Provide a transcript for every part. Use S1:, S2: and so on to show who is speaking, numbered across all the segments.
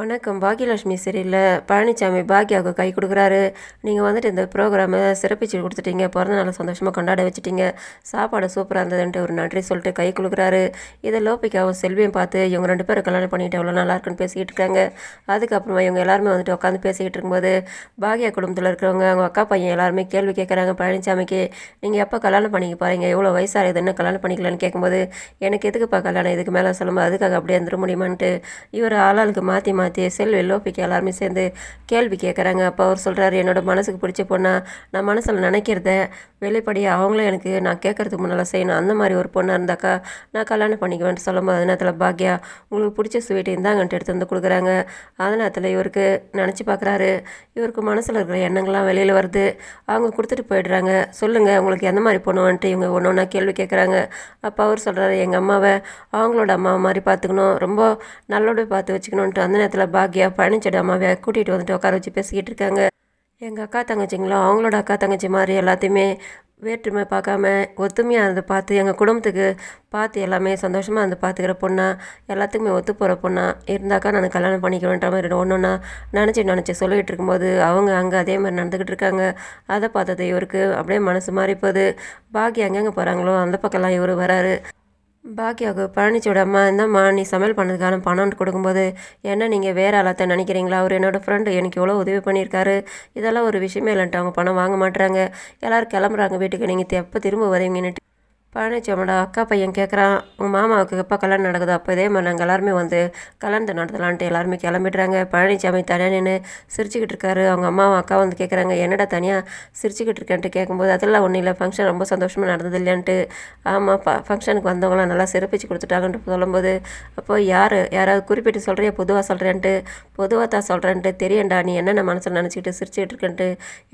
S1: வணக்கம். பாக்யலட்சுமி சரியில்ல பழனிசாமி பாக்யாவுக்கு கை கொடுக்குறாரு. நீங்கள் வந்துட்டு இந்த ப்ரோக்ராமை சிறப்பிச்சு கொடுத்துட்டீங்க. பிறந்த நாள் சந்தோஷமாக கொண்டாட வச்சுட்டீங்க. சாப்பாடு சூப்பராக இருந்ததுன்ட்டு ஒரு நன்றி சொல்லிட்டு கை கொடுக்குறாரு. இதை லோபிக்காவும் செல்வியும் பார்த்து இவங்க ரெண்டு பேரும் கல்யாணம் பண்ணிட்டு எவ்வளோ நல்லா இருக்குன்னு பேசிக்கிட்டு இருக்காங்க. அதுக்கப்புறமா இவங்க எல்லாருமே வந்துட்டு உட்காந்து பேசிக்கிட்டு இருக்கும்போது பாக்யா குடும்பத்தில் இருக்கிறவங்க அவங்க அக்கா பையன் எல்லாருமே கேள்வி கேட்குறாங்க பழனிசாமிக்கு நீங்கள் எப்போ கல்யாணம் பண்ணிக்க போகிறீங்க எவ்வளோ வயசாகுதுன்னு கல்யாணம் பண்ணிக்கலான்னு கேட்கும்போது எனக்கு எதுக்குப்பா கல்யாணம்? இதுக்கு மேலே சொல்லும்போது அதுக்காக அப்படியே இருந்துட முடியுமான்ட்டு. இவர் ஆளாளுக்கு மாற்றி மாற்றி செல்வி லோபிக்கு எல்லாருமே சேர்ந்து கேள்வி கேட்குறாங்க அப்போ அவர் சொல்கிறாரு என்னோட மனசுக்கு பிடிச்ச பொண்ணா நான் மனசில் நினைக்கிறத வெளிப்படையாக அவங்களும் எனக்கு நான் கேட்குறதுக்கு முன்னால் செய்யணும் அந்த மாதிரி ஒரு பொண்ணாக இருந்தாக்கா நான் கல்யாணம் பண்ணிக்குவேன்ட்டு சொல்லும்போது அது நேரத்தில் பாக்யா உங்களுக்கு பிடிச்ச ஸ்வீட் இந்தாங்கன்ட்டு எடுத்து வந்து கொடுக்குறாங்க. அது நேரத்தில் இவருக்கு நினச்சி பார்க்குறாரு இவருக்கு மனசில் இருக்கிற எண்ணங்கள்லாம் வெளியில் வருது. அவங்க கொடுத்துட்டு போயிடுறாங்க. சொல்லுங்கள் உங்களுக்கு எந்த மாதிரி பொண்ணு வந்துட்டு இவங்க ஒன்று ஒன்றா கேள்வி கேட்குறாங்க அப்போ அவர் சொல்கிறாரு எங்கள் அம்மாவை அவங்களோட அம்மாவை மாதிரி பார்த்துக்கணும் ரொம்ப நல்லோட பார்த்து வச்சுக்கணுன்ட்டு அந்த நேரத்தில் பாக்யா பழனிச்செடி அம்மாவை கூட்டிகிட்டு வந்துட்டு உட்கார வச்சு பேசிக்கிட்டு இருக்காங்க. எங்கள் அக்கா தங்கச்சிங்களும் அவங்களோட அக்கா தங்கச்சி மாதிரி எல்லாத்தையுமே வேற்றுமை பார்க்காம ஒத்துமையாக இருந்து பார்த்து எங்கள் குடும்பத்துக்கு பார்த்து எல்லாமே சந்தோஷமாக இருந்து பார்த்துக்கிற பொண்ணா எல்லாத்துக்குமே ஒத்து போகிற பொண்ணா இருந்தாக்கா நான் கல்யாணம் பண்ணிக்கிறேன்ற மாதிரி ஒன்று ஒன்றா நினச்சி நினச்சி சொல்லிகிட்டு இருக்கும்போது அவங்க அங்கே அதே மாதிரி நடந்துக்கிட்டு இருக்காங்க. அதை பார்த்தது இவருக்கு அப்படியே மனசு மாறி போகுது. பாக்கி எங்கெங்கே போகிறாங்களோ அந்த பக்கம்லாம் இவர் வராரு. பாக்கியாவுக்கு பழனிச்சோட அம்மா இந்தாம்மா நீ சமையல் பண்ணதுக்கான பணம் கொடுக்கும்போது என்ன நீங்கள் வேறு ஆளாத்த நினைக்கிறீங்களா? அவர் என்னோடய ஃப்ரெண்டு எனக்கு எவ்வளோ உதவி பண்ணியிருக்காரு. இதெல்லாம் ஒரு விஷயமே இல்லைன்ட்டு அவங்க பணம் வாங்க மாட்டுறாங்க எல்லோரும் கிளம்புறாங்க வீட்டுக்கு. நீங்கள் எப்போ திரும்ப வரீங்கன்னுட்டு பழனிச்சாமோட அக்கா பையன் கேட்குறான் உங்கள் மாமாவுக்கு எப்போ கல்யாணம் நடக்குது அப்போ இதே மாதிரி நாங்கள் எல்லாருமே வந்து கல்யாணத்தை நடத்தலான்ட்டு எல்லாருமே கிளம்பிடுறாங்க. பழனிச்சாமி தனியாக நின்று சிரிச்சுக்கிட்டு இருக்காரு. அவங்க அம்மாவும் அக்கா வந்து கேட்குறாங்க என்னடா தனியாக சிரிச்சுக்கிட்டு இருக்கேன்ட்டு? கேட்கும்போது அதெல்லாம் ஒன்றும் இல்லை. ஃபங்க்ஷன் ரொம்ப சந்தோஷமாக நடந்தது இல்லையான்ட்டு ஆமாம் ப ஃபங்க்ஷனுக்கு வந்தவங்களாம் நல்லா சிறப்பிச்சு கொடுத்துட்டாங்கன்ட்டு சொல்லும்போது அப்போ யார்? யாராவது குறிப்பிட்டு சொல்கிறியா பொதுவாக சொல்கிறேன்ட்டு பொதுவாக தான் சொல்கிறேன்ட்டு தெரியண்டா நீ என்னென்ன மனசில் நினச்சிக்கிட்டு சிரிச்சுக்கிட்டு இருக்கேன்ட்டு?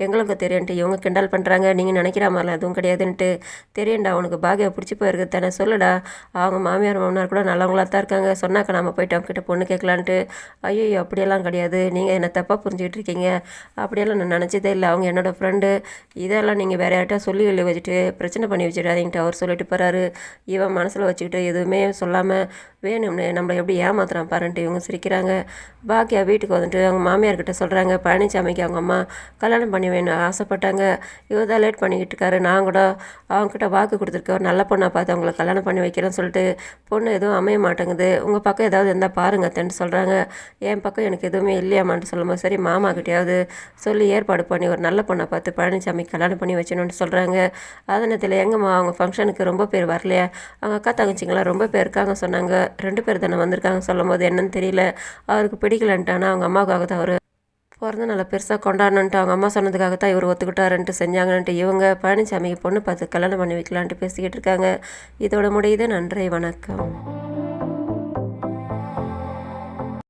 S1: எங்களுக்கு தெரியன்ட்டு இவங்க கிண்டல் பண்ணுறாங்க நீங்கள் நினைக்கிற மாதிரிலாம் எதுவும் கிடையாதுன்ட்டு. தெரியண்டா உனக்கு பாக்கியா பிடிச்சி போயிருக்கு தானே சொல்லுடா. அவங்க மாமியார் மாமனார் கூட நல்லவங்களாக தான் இருக்காங்க. சொன்னாக்கா நம்ம போயிட்டு அவங்க கிட்ட பொண்ணு கேட்கலான்ட்டு. ஐயோ அப்படியெல்லாம் கிடையாது. நீங்கள் என்னை தப்பாக புரிஞ்சுக்கிட்டு இருக்கீங்க. அப்படியெல்லாம் நான் நினச்சதே இல்லை. அவங்க என்னோடய ஃப்ரெண்டு இதெல்லாம் நீங்கள் வேறு யார்ட்டா சொல்லி எழுதி வச்சுட்டு பிரச்சனை பண்ணி வச்சுடாதீங்கட்டு அவர் சொல்லிட்டு போகிறாரு இவன் மனசில் வச்சுக்கிட்டு எதுவுமே சொல்லாமல் வேணும்னு நம்மளை எப்படி ஏமாத்துறான் பாருன்ட்டு இவங்க சிரிக்கிறாங்க. பாக்கியா வீட்டுக்கு வந்துட்டு அவங்க மாமியார்கிட்ட சொல்கிறாங்க பழனிசாமிக்கு அவங்க அம்மா கல்யாணம் பண்ணி வேணும் ஆசைப்பட்டாங்க. இவர் தான் லேட் பண்ணிக்கிட்டு இருக்காரு. நான் கூட அவங்கக்கிட்ட வாக்கு கொடுத்துருக்கேன். நல்ல பொண்ணை பார்த்து அவங்கள கல்யாணம் பண்ணி வைக்கிறேன்னு சொல்லிட்டு பொண்ணு எதுவும் அமைய மாட்டேங்குது. உங்கள் பக்கம் ஏதாவது இருந்தால் பாருங்க அத்தன்ட்டு சொல்கிறாங்க என் பக்கம் எனக்கு எதுவுமே இல்லையாமான்னு சொல்லும்போது சரி மாமா கிட்டேயாவது சொல்லி ஏற்பாடு பண்ணி ஒரு நல்ல பொண்ணை பார்த்து பழனிசாமி கல்யாணம் பண்ணி வச்சணும்னு சொல்கிறாங்க அதனத்தில் எங்கம்மா அவங்க ஃபங்க்ஷனுக்கு ரொம்ப பேர் வரலையா? அவங்க அக்கா தங்கச்சிங்களாம் ரொம்ப பேர் இருக்காங்க சொன்னாங்க. ரெண்டு பேர் தானே வந்திருக்காங்க சொல்லும் போது என்னன்னு தெரியல. அவருக்கு பிடிக்கலன்ட்டானா அவங்க அம்மாவுக்காக தான் அவர் பிறந்த நல்லா பெருசாக கொண்டாடணுன்ட்டு அவங்க அம்மா சொன்னதுக்காக தான் இவர் ஒத்துக்கிட்டாருன்ட்டு செஞ்சாங்கன்ட்டு இவங்க பழனிசாமிக்கு பொண்ணு பார்த்து கல்யாணம் பண்ணி வைக்கலான்ட்டு பேசிக்கிட்டு இருக்காங்க. இதோட முடியுது. நன்றி. வணக்கம்.